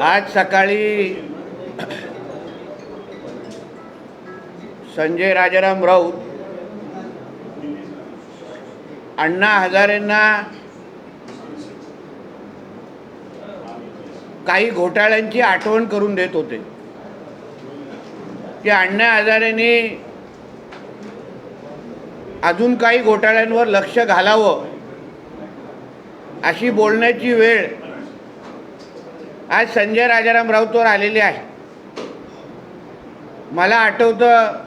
आज सकाळी संजय राजाराम राऊत अण्णा हजारेंना काही घोटाळ्यांची आठवण करून देत होते. की अण्णा हजारेने अजून काही घोटाळ्यांवर लक्ष घालावं अशी बोलण्याची वेळ आज संजय राजाराम राऊतवर आलेली आहे. मला आठवतं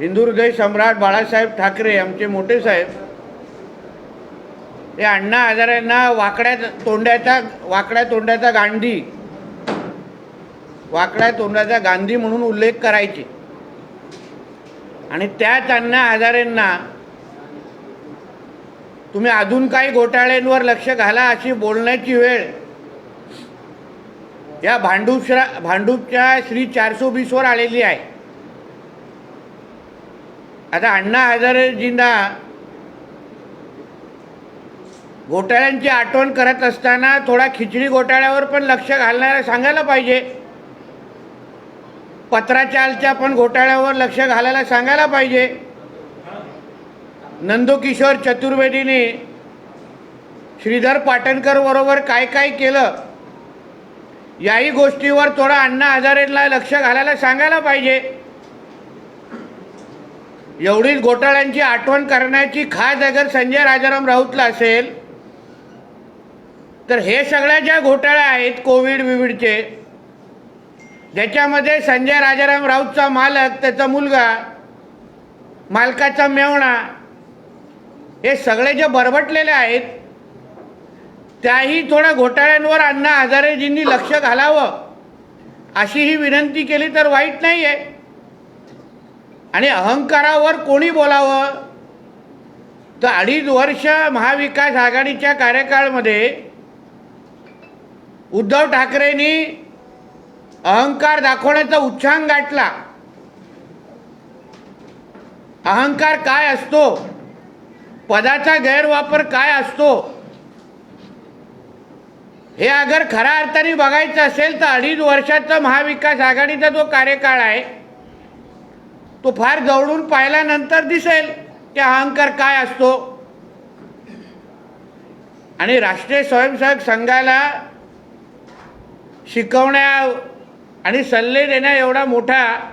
हिंदुर्दय सम्राट बाळासाहेब ठाकरे आमचे मोठे साहेब हे अण्णा हजारेंना वाकड्या तोंड्याचा वाकड्या तोंड्याचा गांधी वाकड्या तोंडाचा गांधी म्हणून उल्लेख करायचे. आणि त्याच अण्णा हजारेंना तुम्ही अजून काही घोटाळ्यांवर लक्ष घाला अशी बोलण्याची वेळ. या भांडूपश्रा भांडूपच्या श्री चारसो वीसवर आलेली आहे. आता अण्णा हजारेजींना घोटाळ्यांची आठवण करत असताना थोडा खिचडी घोटाळ्यावर पण लक्ष घालणारा सांगायला पाहिजे. पत्राचालच्या पण घोटाळ्यावर लक्ष घालायला सांगायला पाहिजे. नंदुकिशोर चतुर्वेदीने श्रीधर पाटणकर बरोबर काय काय केलं याही गोष्टीवर थोडा अण्णा हजारेला लक्ष घालायला सांगायला पाहिजे. एवढीच घोटाळ्यांची आठवण करण्याची खास अगर संजय राजाराम राऊतला असेल तर हे सगळ्या ज्या घोटाळ्या आहेत कोविड विविडचे ज्याच्यामध्ये संजय राजाराम राऊतचा मालक त्याचा मुलगा मालकाचा मेवणा हे सगळे जे बरबटलेले आहेत त्याही थोड्या घोटाळ्यांवर अण्णा हजारेजींनी लक्ष घालावं अशी ही विनंती केली तर वाईट नाही आहे आणि अहंकारावर कोणी बोलावं? तर अडीच वर्ष महाविकास आघाडीच्या कार्यकाळमध्ये उद्धव ठाकरेंनी अहंकार दाखवण्याचा उच्चांग गाठला. अहंकार काय असतो? पदाचा गैरवापर काय असतो? हे अगर खऱ्या अर्थाने बघायचं असेल तर अडीच वर्षाचा महाविकास आघाडीचा जो कार्यकाळ आहे तो फार जवळून पाहिल्यानंतर दिसेल की अहंकार काय असतो. आणि राष्ट्रीय स्वयंसेवक संघाला शिकवण्या आणि सल्ले देण्या एवढा मोठा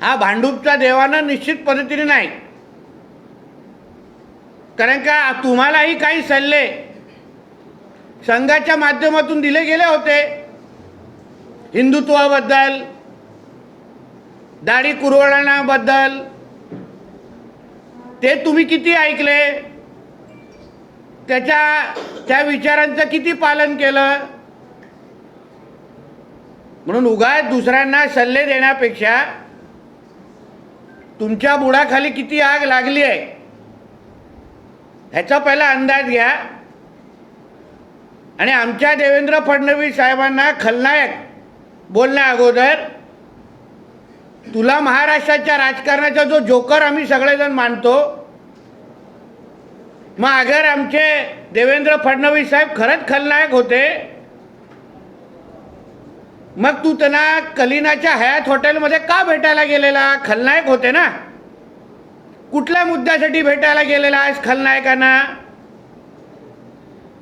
हा भांडूपचा देवाना निश्चित पद्धतीने नाही. कारण का तुम्हालाही काही सल्ले संघाच्या माध्यमातून दिले गेले होते. हिंदुत्वाबद्दल दाढी कुरवडण्याबद्दल ते तुम्ही किती ऐकले? त्याच्या त्या विचारांचं किती पालन केलं? म्हणून उगाच दुसऱ्यांना सल्ले देण्यापेक्षा तुमच्या बुडाखाली किती आग लागली आहे ह्याचा पहिला अंदाज घ्या. आणि आमच्या देवेंद्र फडणवीस साहेबांना खलनायक बोलण्या अगोदर तुला महाराष्ट्राच्या राजकारणाचा जो जोकर आम्ही सगळेजण मानतो मग अगर आमचे देवेंद्र फडणवीस साहेब खरंच खलनायक होते मग तू त्यांना कलिनाच्या हयात हॉटेलमध्ये का भेटायला गेलेला? खलनायक होते ना? कुठल्या मुद्द्यासाठी भेटायला गेलेला आहेस खलनायकांना?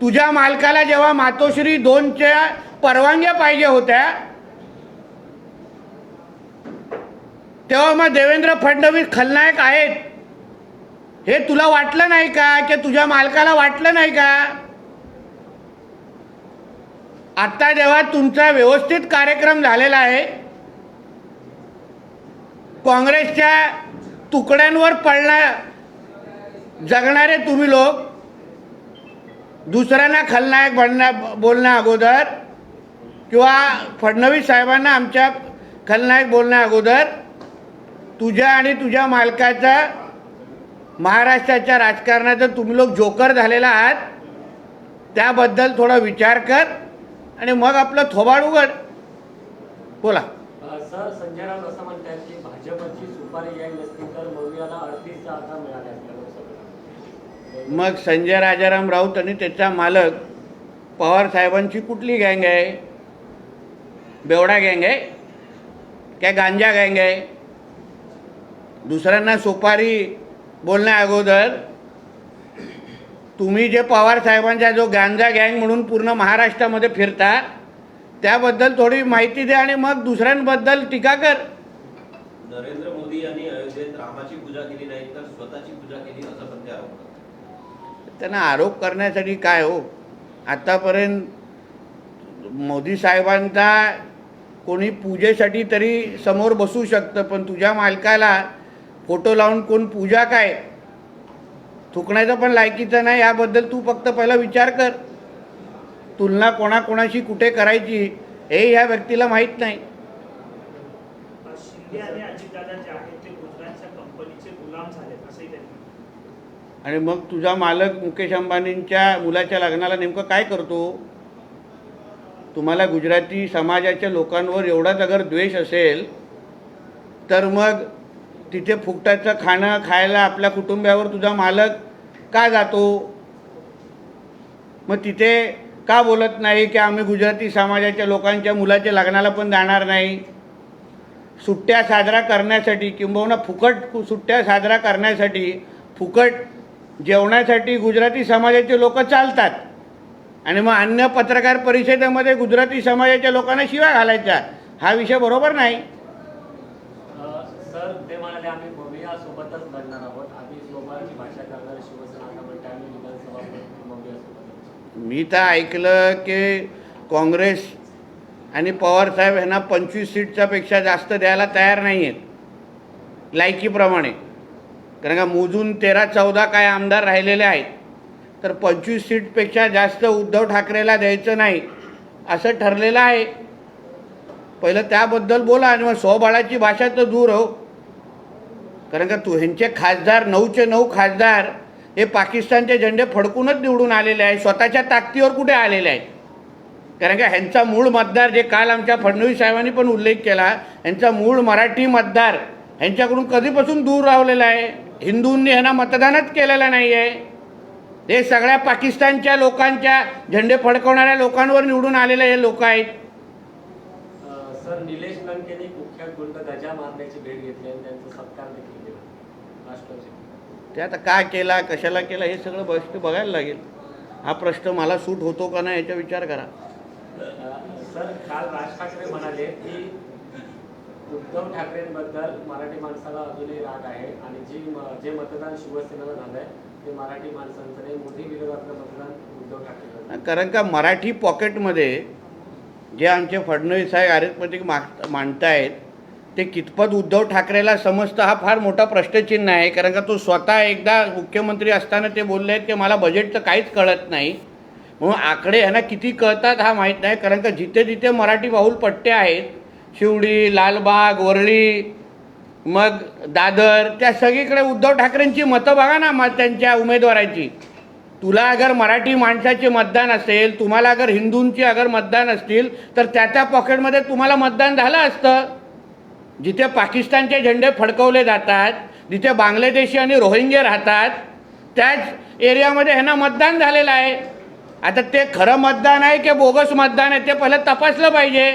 तुझ्या मालकाला जेव्हा मातोश्री दोनच्या परवानग्या पाहिजे होत्या तेव्हा मग देवेंद्र फडणवीस खलनायक आहेत. हे तुला वाटलं नाही का? की तुझ्या मालकाला वाटलं नाही का? आता जेव्हा तुमचा व्यवस्थित कार्यक्रम झालेला आहे काँग्रेसच्या तुकड्यांवर पडणार जगणारे तुम्ही लोक दुसऱ्यांना खलनायक बनण्या बोलण्या अगोदर किंवा फडणवीस साहेबांना आमच्या खलनायक बोलण्या अगोदर तुझ्या आणि तुझ्या मालकाचा महाराष्ट्राच्या राजकारणाचं तुम्ही लोक जोकर झालेला आहात त्याबद्दल थोडा विचार कर. आणि मग आपलं थोबाड उघड. बोला. सर संजय राऊत असं म्हणतात की भाजपची सुपारी नसती तर मौर्याला अडतीस जागा मिळाल्या मग संजय राजाराम राऊत आणि त्याचा मालक पवार साहेबांची कुठली गँग आहे? बेवडा गँग आहे? काय गांजा गँग आहे? दुसऱ्यांना सुपारी बोलण्या अगोदर तुम्ही जे पवार साहेबांचा जो गांजा गँग म्हणून पूर्ण महाराष्ट्रामध्ये फिरता त्याबद्दल थोडी माहिती द्या आणि मग दुसऱ्यांबद्दल टीका कर. नरेंद्र मोदी यांनी अयोध्येत रामाची पूजा केली नाही तर स्वतःची पूजा केली असं पण ते आरोप. त्यांना आरोप करण्यासाठी काय हो? आतापर्यंत मोदी साहेबांचा कोणी पूजेसाठी तरी समोर बसू शकतं पण तुझ्या मालकाला फोटो लावून कोण पूजा काय? थुकण्याचं पण लायकीचं नाही याबद्दल तू फक्त पहिला विचार कर. तुलना कोणाकोणाशी कुठे करायची हे ह्या व्यक्तीला माहीत नाही. आणि मग तुझा मालक मुकेश अंबानींच्या मुलाच्या लग्नाला नेमकं काय करतो? तुम्हाला गुजराती समाजाच्या लोकांवर एवढाच अगर द्वेष असेल तर मग तिथे फुकटाचं खाणं खायला आपल्या कुटुंबावर तुझा मालक का जातो? मग तिथे का बोलत नाही की आम्ही गुजराती समाजाच्या लोकांच्या मुलाच्या लग्नाला पण जाणार नाही? सुट्ट्या साजरा करण्यासाठी किंबहुना फुकट सुट्ट्या साजरा करण्यासाठी फुकट जेवणासाठी गुजराती समाजाचे लोक चालतात. आणि मग अन्य पत्रकार परिषदेमध्ये गुजराती समाजाच्या लोकांना शिवा घालायच्या हा विषय बरोबर नाही. म्हणाले आम्ही भूमिया सोबतच लढणार आहोत. आम्ही सोबतची भाषा करणार शिवसेना आता म्हणते आम्ही विधानसभा सोबत मी तर ऐकलं की काँग्रेस आणि पवारसाहेब यांना पंचवीस सीटच्या पेक्षा जास्त द्यायला तयार नाही आहेत लायकीप्रमाणे. कारण का मोजून तेरा चौदा काय आमदार राहिलेले आहेत. तर पंचवीस सीटपेक्षा जास्त उद्धव ठाकरेला द्यायचं नाही असं ठरलेलं आहे. पहिलं त्याबद्दल बोला आणि मग स्वबळाची भाषा तर दूर हो. कारण का तू ह्यांचे खासदार नऊचे नऊ खासदार हे पाकिस्तानचे झेंडे फडकूनच निवडून आलेले आहे स्वतःच्या ताकदीवर कुठे आलेले आहेत? कारण का ह्यांचा मूळ मतदार जे काल आमच्या फडणवीस साहेबांनी पण उल्लेख केला ह्यांचा मूळ मराठी मतदार ह्यांच्याकडून कधीपासून दूर राहिलेला आहे? हिंदूंनी ह्यांना मतदानच केलेलं नाही आहे हे सगळ्या पाकिस्तानच्या लोकांच्या झेंडे फडकवणाऱ्या लोकांवर निवडून आलेले हे लोक आहेत. सर निलेश लंकेनी कुख्यात गुंड गजा मारण्याची भेट घेतली आणि त्यांचा सत्कार देखील केला राष्ट्रपती ते आता का केला कशाला केला हे सगळं गोष्टी बघायला लागेल. हा प्रश्न मला सूट होतो का नाही याचा विचार करा. सर काल राज ठाकरे म्हणाले की उद्धव ठाकरेंबद्दल मराठी माणसाला अजूनही राग आहे आणि जी जे मतदान शिवसेनेला झालंय ते मराठी माणसांचं नाही. मोदी विरोधातलं मतदान उद्धव ठाकरे कारण का मराठी पॉकेटमध्ये जे आमचे फडणवीस साहेब अरिथमेटिक माग मांडतायत ते कितपत उद्धव ठाकरेला समजतं हा फार मोठा प्रश्नचिन्ह आहे. कारण का तो स्वतः एकदा मुख्यमंत्री असताना ते बोलले आहेत की मला बजेटचं काहीच कळत नाही. म्हणून आकडे ह्यांना किती कळतात हा माहीत नाही. कारण का जिथे जिथे मराठी बाहुल पट्टे आहेत शिवडी लालबाग वरळी मग दादर त्या सगळीकडे उद्धव ठाकरेंची मतं बघा ना मग त्यांच्या उमेदवाराची. तुला अगर मराठी माणसाचे मतदान असेल तुम्हाला अगर हिंदूंची अगर मतदान असतील तर त्या त्या पॉकेटमध्ये तुम्हाला मतदान झालं असतं. जिथे पाकिस्तानचे झेंडे फडकवले जातात जिथे बांगलादेशी आणि रोहिंगे राहतात त्याच एरियामध्ये ह्यांना मतदान झालेलं आहे. आता ते खरं मतदान आहे की बोगस मतदान आहे ते पहिलं तपासलं पाहिजे.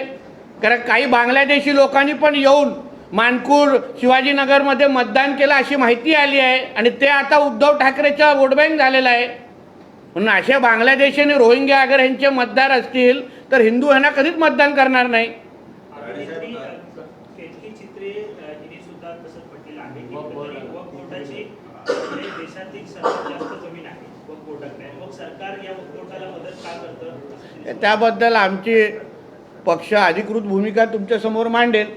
कारण काही बांगलादेशी लोकांनी पण येऊन मानकूर शिवाजीनगरमध्ये मतदान केलं अशी माहिती आली आहे आणि ते आता उद्धव ठाकरेच्या वोट बँक झालेला आहे. म्हणून असे बांगलादेशी आणि रोहिंग्या अगर यांचे मतदार असतील तर हिंदू ह्यांना कधीच मतदान करणार नाही. जास्त जमीन आहे मग सरकार या मदत का करतं त्याबद्दल आमची पक्ष अधिकृत भूमिका तुमच्यासमोर मांडेल.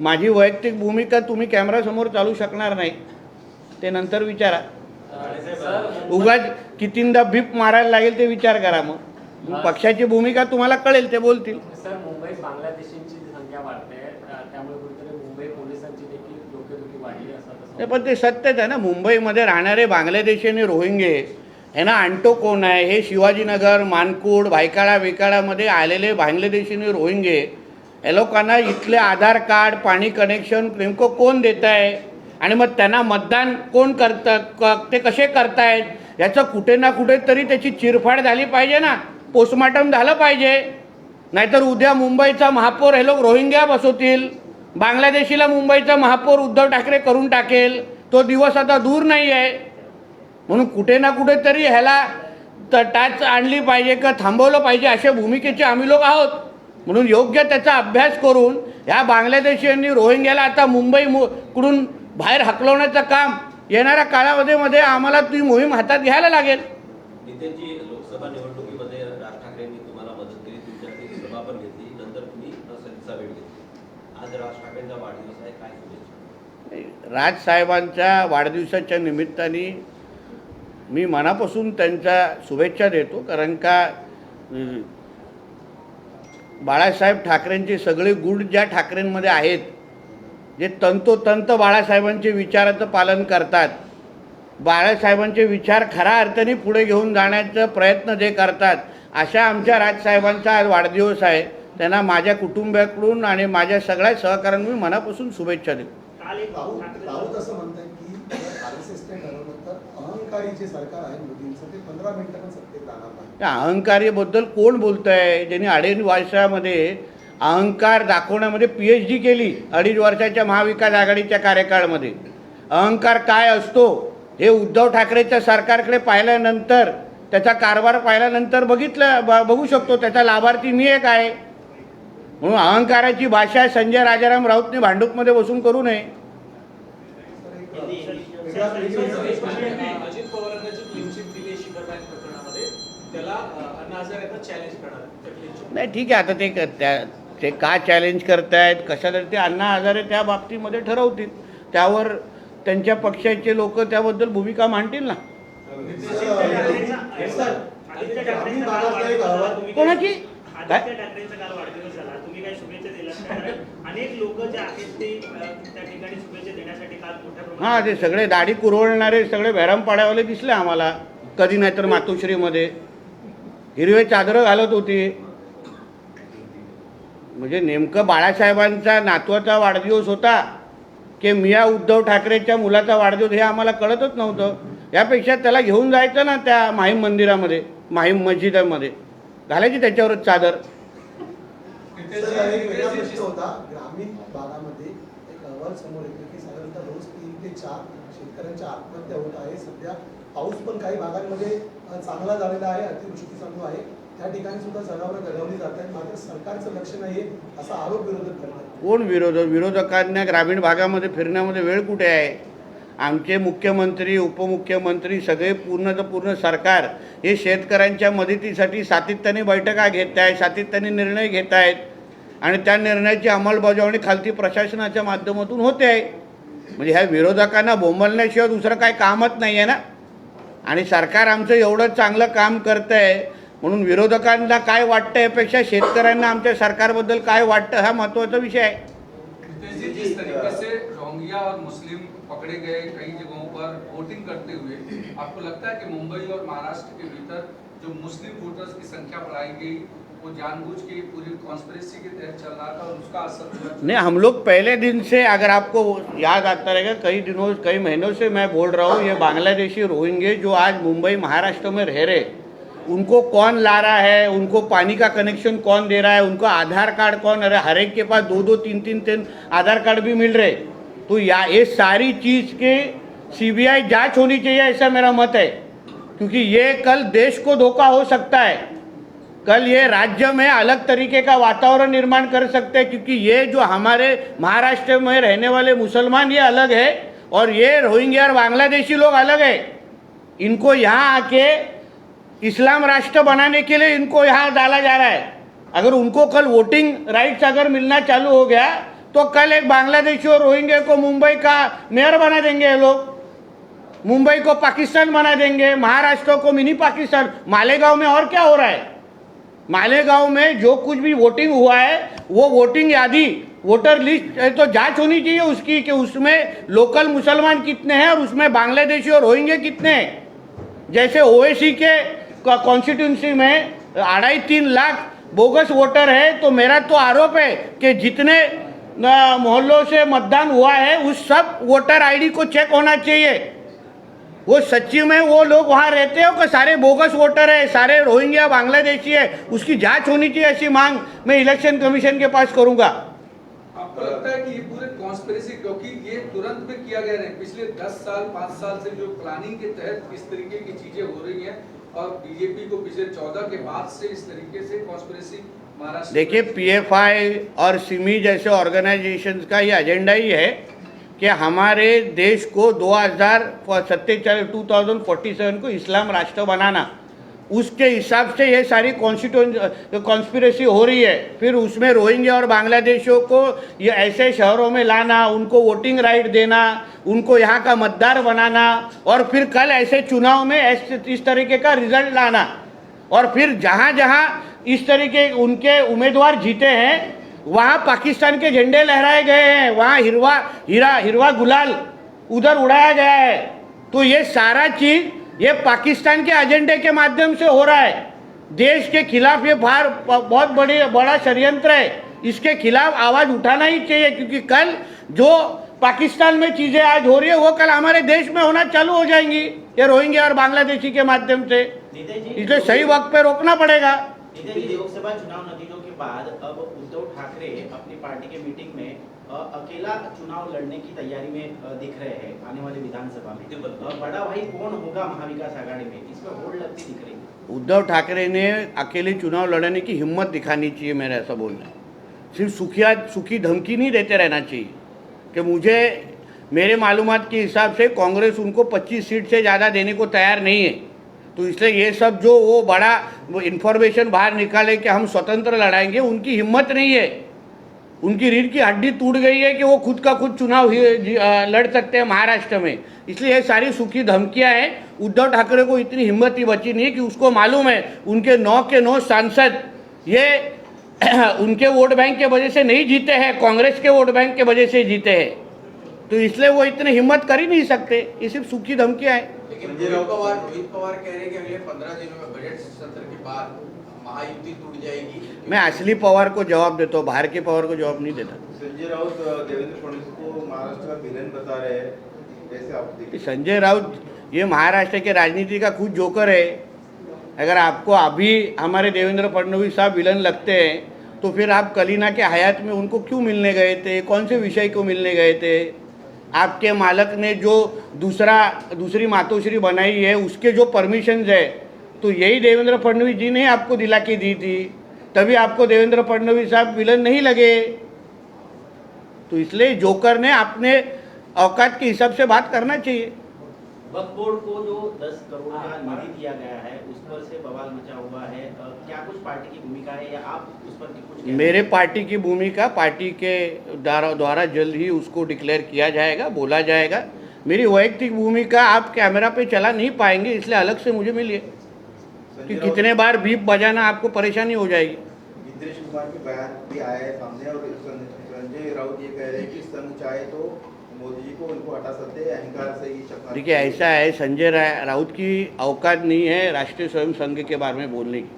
माझी वैयक्तिक भूमिका तुम्ही कॅमेरासमोर चालू शकणार नाही. ते नंतर विचारा. उगाच कितींदा बीप मारायला लागेल ते विचार करा मग. पक्षाची भूमिका तुम्हाला कळेल ते बोलतील. सर मुंबई बांगलादेशी नाही पण ते सत्यच आहे ना मुंबईमध्ये राहणारे बांगलादेशी आणि रोहिंगे ह्यांना आणतो कोण आहे? हे शिवाजीनगर मानकूड भायकाळा विकाळामध्ये आलेले बांगलादेशी आणि रोहिंगे या लोकांना इथले आधार कार्ड पाणी कनेक्शन नेमकं कोण देत आहे आणि मग त्यांना मतदान कोण करतं क ते कसे करतायत? याचं कुठे ना कुठे तरी त्याची चिरफाड झाली पाहिजे ना पोस्टमार्टम झालं पाहिजे. नाहीतर उद्या मुंबईचा महापौर हे लोक रोहिंग्या बसवतील. बांगलादेशीला मुंबईचा महापौर उद्धव ठाकरे करून टाकेल. तो दिवस आता दूर नाही आहे. म्हणून कुठे ना कुठेतरी ह्याला तर टाच आणली पाहिजे का थांबवलं पाहिजे अशा भूमिकेचे आम्ही लोक आहोत. म्हणून योग्य त्याचा अभ्यास करून ह्या बांगलादेशींनी रोहिंग्याला आता मुंबई मु कडून बाहेर हकलवण्याचं काम येणाऱ्या काळामध्ये मध्ये आम्हाला ती मोहीम हातात घ्यायला लागेल. लोकसभा निवडणुकीमध्ये राज ठाकरेंनी तुम्हाला मदत केली सभा पण घेतली नंतर तुम्ही आज राज ठाकरेंचा वाढदिवस आहे काय शुभेच्छा राजसाहेबांच्या वाढदिवसाच्या निमित्ताने मी मनापासून त्यांच्या शुभेच्छा देतो कारण का बाळासाहेब ठाकरेंचे सगळे गुण ज्या ठाकरेंमध्ये आहेत जे तंतोतंत बाळासाहेबांचे विचाराचं पालन करतात बाळासाहेबांचे विचार खऱ्या अर्थाने पुढे घेऊन जाण्याचा प्रयत्न जे करतात अशा आमच्या राजसाहेबांचा आज वाढदिवस आहे. त्यांना माझ्या कुटुंबियाकडून आणि माझ्या सगळ्या सहकाऱ्यांनी मी मनापासून शुभेच्छा देतो. राऊत असं म्हणतात की आर एस एसने ठरवलं तर अहंकारी जे सरकार आहे मोदींचं ते पंधरा मिनिटं पण सत्तेत राहणार नाही. त्या अहंकारीबद्दल कोण बोलत आहे ज्यांनी अडीच वर्षामध्ये अहंकार दाखवण्यामध्ये पी एच डी केली अडीच वर्षाच्या महाविकास आघाडीच्या कार्यकाळामध्ये. अहंकार काय असतो? हे उद्धव ठाकरेच्या सरकारकडे पाहिल्यानंतर त्याचा कारभार पाहिल्यानंतर बघितलं ब बघू शकतो. त्याचा लाभार्थी मी एक आहे. म्हणून अहंकाराची भाषा संजय राजाराम राऊतने भांडूपमध्ये बसून करू नये तर एक सर, वेगळा सर, वेगळी- सर, अजित पवारांना जी दिली शुगर बँक प्रकरणामध्ये त्याला अ, अण्णा हजारे आता चॅलेंज करणार त्या clean chit. नाही ठीक आहे आता ते क- त्या ते का चॅलेंज करतायत कशाला ते अण्णा हजारे त्या बाबतीमध्ये ठरवतील त्यावर त्यांच्या पक्षाचे लोक त्याबद्दल भूमिका मांडतील ना कोणाची? अनेक लोक जे आहेत ते त्या ठिकाणी शुभेच्छा देण्यासाठी काल मोठ्या हां प्रमाणात ते सगळे दाढी कुरवळणारे सगळे बॅरम पाड्यावाले दिसले आम्हाला. कधी नाहीतर मातोश्रीमध्ये. हिरवे चादरं घालत होती. म्हणजे नेमकं बाळासाहेबांचा नातवाचा वाढदिवस होता की मिया उद्धव ठाकरेच्या मुलाचा वाढदिवस हे आम्हाला कळतच नव्हतं. यापेक्षा त्याला घेऊन जायचं ना त्या माहीम मंदिरामध्ये माहीम मस्जिदामध्ये. घालायची त्याच्यावरच चादर. सर, एक वेगळा प्रश्न होता. ग्रामीण भागामध्ये एक अहवाल समोर येतो की साधारणतः रोज तीन ते चार शेतकऱ्यांच्या आत्महत्या होत आहे. सध्या पाऊस पण काही भागांमध्ये चांगला झालेला आहे अतिवृष्टी चालू आहे. त्या ठिकाणी सुद्धा जनावरं गळवली जात आहेत. मात्र सरकारचं लक्ष नाहीये असा आरोप विरोधक करतात कोण विरोधक? विरोधकांना ग्रामीण भागामध्ये फिरण्यामध्ये वेळ कुठे आहे? आमचे मुख्यमंत्री उपमुख्यमंत्री सगळे पूर्णचं पूर्ण सरकार हे शेतकऱ्यांच्या मदतीसाठी सातत्याने बैठका घेत आहे सातत्याने निर्णय घेत आहेत. आणि त्या निर्णयाची अंमलबजावणी खालती प्रशासनाच्या माध्यमातून होते आहे. म्हणजे ह्या विरोधकांना बोंबलण्याशिवाय दुसरं काही कामच नाही आहे ना? आणि सरकार आमचं एवढं चांगलं काम करतं आहे म्हणून विरोधकांना काय वाटतं यापेक्षा शेतकऱ्यांना आमच्या सरकारबद्दल काय वाटतं हा महत्त्वाचा विषय आहे. मुस्लिम पकड़े गए कई जगहों पर वोटिंग करते हुए, आपको लगता है कि मुंबई और महाराष्ट्र के भीतर जो मुस्लिम वोटर्स की संख्या बढ़ाई गई, वो जानबूझ के पूरी कॉन्स्पिरेसी के तहत चल रहा था और उसका असर नहीं, हम लोग पहले दिन से अगर आपको याद आता रहेगा, कई दिनों, कई महीनों से मैं बोल रहा हूँ, ये बांग्लादेशी रोहिंगे जो आज मुंबई, महाराष्ट्र में रह रहे, उनको कौन ला रहा है? उनको पानी का कनेक्शन कौन दे रहा है? उनको आधार कार्ड कौन? अरे, हर एक के पास दो दो, तीन तीन तीन आधार कार्ड भी मिल रहे। तो या ये सारी चीज़ के सीबीआई जांच होनी चाहिए ऐसा मेरा मत है। क्योंकि ये कल देश को धोखा हो सकता है। कल ये राज्य में अलग तरीके का वातावरण निर्माण कर सकते हैं क्योंकि ये जो हमारे महाराष्ट्र में रहने वाले मुसलमान ये अलग है और ये रोहिंग्या और बांग्लादेशी लोग अलग है। इनको यहाँ आके इस्लाम राष्ट्र बनाने के लिए इनको यहाँ डाला जा रहा है। अगर उनको कल वोटिंग राइट्स अगर मिलना चालू हो गया तो कल एक बांग्लादेशी और रोहिंग्या को मुंबई का मेयर बना देंगे ये लोग। मुंबई को पाकिस्तान बना देंगे, महाराष्ट्र को मिनी पाकिस्तान। मालेगांव में और क्या हो रहा है? मालेगांव में जो कुछ भी वोटिंग हुआ है, वो वोटिंग यादी वोटर लिस्ट तो जाँच होनी चाहिए उसकी कि उसमें लोकल मुसलमान कितने हैं और उसमें बांग्लादेशी और रोहिंगे कितने हैं। जैसे ओवैसी के कॉन्स्टिट्यूंसी में अढ़ाई तीन लाख बोगस वोटर है तो मेरा तो आरोप है कि जितने मोहल्लों से मतदान हुआ है, उस सब वोटर आईडी को चेक होना चाहिए। वो सच्ची में वो लोग वहाँ रहते हो कि सारे बोगस वोटर है, सारे रोहिंग्या, बांग्लादेशी है, उसकी जाँच होनी चाहिए ऐसी मांग मैं इलेक्शन कमीशन के पास करूँगा। आपको लगता है कि ये पूरे कॉन्स्पिरेसी क्योंकि ये तुरंत में किया गया नहीं, पिछले 10 साल 5 साल से जो प्लानिंग के तहत इस तरीके की चीज़ें हो रही हैं, और बीजेपी को पिछले 14 के बाद से इस तरीके से कॉन्स्पिरेसी देखिए पीएफआई और सिमी जैसे ऑर्गेनाइजेशन का ये एजेंडा ही है कि हमारे देश को 2000 सत्तेचालीस टू को इस्लाम राष्ट्र बनाना। उसके हिसाब से ये सारी कॉन्स्पिरेसी हो रही है। फिर उसमें रोहिंग्या और बांग्लादेशियों को ये ऐसे शहरों में लाना, उनको वोटिंग राइट देना, उनको यहाँ का मतदार बनाना, और फिर कल ऐसे चुनाव में इस तरीके का रिज़ल्ट लाना। और फिर जहाँ जहाँ इस तरीके उनके उम्मीदवार जीते हैं। वहाँ पाकिस्तान के झंडे लहराए गए हैं। वहाँ हिरवा हीरा हिरवा गुलाल उधर उड़ाया गया है। तो ये सारा चीज़ ये पाकिस्तान के एजेंडे के माध्यम से हो रहा है। देश के खिलाफ ये बाहर बहुत बड़ी बड़ा षडयंत्र है। इसके खिलाफ आवाज़ उठाना ही चाहिए क्योंकि कल जो पाकिस्तान में चीज़ें आज हो रही है वो कल हमारे देश में होना चालू हो जाएँगी। ये रोहिंग्या और बांग्लादेशी के माध्यम से। इसलिए सही वक्त पे रोकना पड़ेगा। लोकसभा चुनाव नतीजों के बाद अब उद्धव ठाकरे अपनी पार्टी के मीटिंग में अकेला चुनाव लड़ने की तैयारी में दिख रहे हैं आने वाले विधानसभा में। बड़ा भाई कौन होगा महाविकास आघाड़ी में? इसमें होड़ लगती दिख रही है। उद्धव ठाकरे ने अकेले चुनाव लड़ने की हिम्मत दिखानी चाहिए मेरा ऐसा बोलना है। सिर्फ़ सुखिया सुखी धमकी नहीं देते रहना चाहिए कि मुझे मेरे मालूमात के हिसाब से कांग्रेस उनको 25 सीट से ज़्यादा देने को तैयार नहीं है। तो इसलिए ये सब जो वो बड़ा वो इन्फॉर्मेशन बाहर निकाले कि हम स्वतंत्र लड़ाएँगे, उनकी हिम्मत नहीं है। उनकी रीढ़ की हड्डी टूट गई है कि वो खुद का खुद चुनाव लड़ सकते हैं महाराष्ट्र में। इसलिए ये सारी सूखी धमकियाँ हैं। उद्धव ठाकरे को इतनी हिम्मत ही बची नहीं कि उसको मालूम है, उनके नौ के नौ सांसद ये उनके वोट बैंक के वजह से नहीं जीते हैं, कांग्रेस के वोट बैंक के वजह से जीते हैं। तो इसलिए वो इतनी हिम्मत कर ही नहीं सकते। ये सिर्फ़ सूखी धमकियाँ हैं। लेकिन पवार पवार कह रहे हैं कि अगले पंद्रह दिनों में बजट सत्र के बाद महायुति टूट जाएगी। मैं असली पवार को जवाब देता हूँ बाहर के पवार को जवाब नहीं देता। संजय राउत देवेंद्र फडणवीस को महाराष्ट्र का विलेन बता रहे हैं। कैसे आप देखते? संजय राउत ये महाराष्ट्र के राजनीति का खुद जोकर है। अगर आपको अभी हमारे देवेंद्र फडणवीस साहब विलन लगते हैं तो फिर आप कलीना के हयात में उनको क्यों मिलने गए थे? कौन से विषय को मिलने गए थे? आपके मालक ने जो दूसरा, दूसरी मातोश्री बनाई है, उसके जो परमिशंस है तो यही देवेंद्र फडणवीस जी ने आपको दिला के दी थी। तभी आपको देवेंद्र फडणवीस साहब विलन नहीं लगे। तो इसलिए जोकर ने अपने औकात के हिसाब से बात करना चाहिए। वक्फ बोर्ड को जो 10 करोड़ का निधि दिया गया है उस पर से बवाल मचा हुआ है। क्या कुछ पार्टी की भूमिका है या आप उस पर कुछ मेरे पार्टी की भूमिका पार्टी के द्वारा द्वारा जल्द ही उसको डिक्लेयर किया जाएगा बोला जाएगा। मेरी वैयक्तिक भूमिका आप कैमरा पे चला नहीं पाएँगे इसलिए अलग से मुझे मिलिए। कि कितने बार बीप बजाना आपको परेशानी हो जाएगी। कुमार के बयान भी आए हैं सामने और संजय राउत ये कह रहे हैं कि संघ चाहे तो को उनको हटा सकते हैं अहंकार से ही देखिए ऐसा है संजय राउत की औकात नहीं है राष्ट्रीय स्वयं संघ के बारे में बोलने की।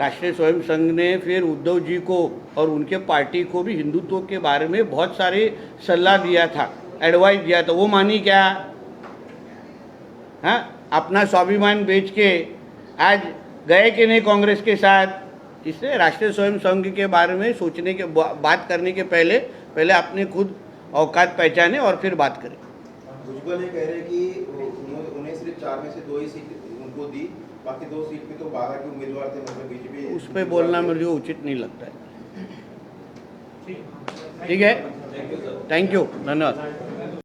राष्ट्रीय स्वयं संघ ने फिर उद्धव जी को और उनके पार्टी को भी हिंदुत्व के बारे में बहुत सारे सलाह दिया था एडवाइस दिया था। वो मानी क्या? हाँ? अपना स्वाभिमान बेच के आज गए कि नहीं कांग्रेस के साथ? इससे राष्ट्रीय स्वयं संघ के बारे में सोचने के बात करने के पहले पहले अपने खुद औकात पहचाने और फिर बात करें। भुजबल ये कह रहे हैं कि उन्हें सिर्फ़ चार में से दो ही सीट उनको दी बाकी दो सीट पे तो बाहर के उम्मीदवार थे मतलब बीजेपी उस पर बोलना मुझे उचित नहीं लगता है। ठीक है। Thank you sir thank you धन्यवाद।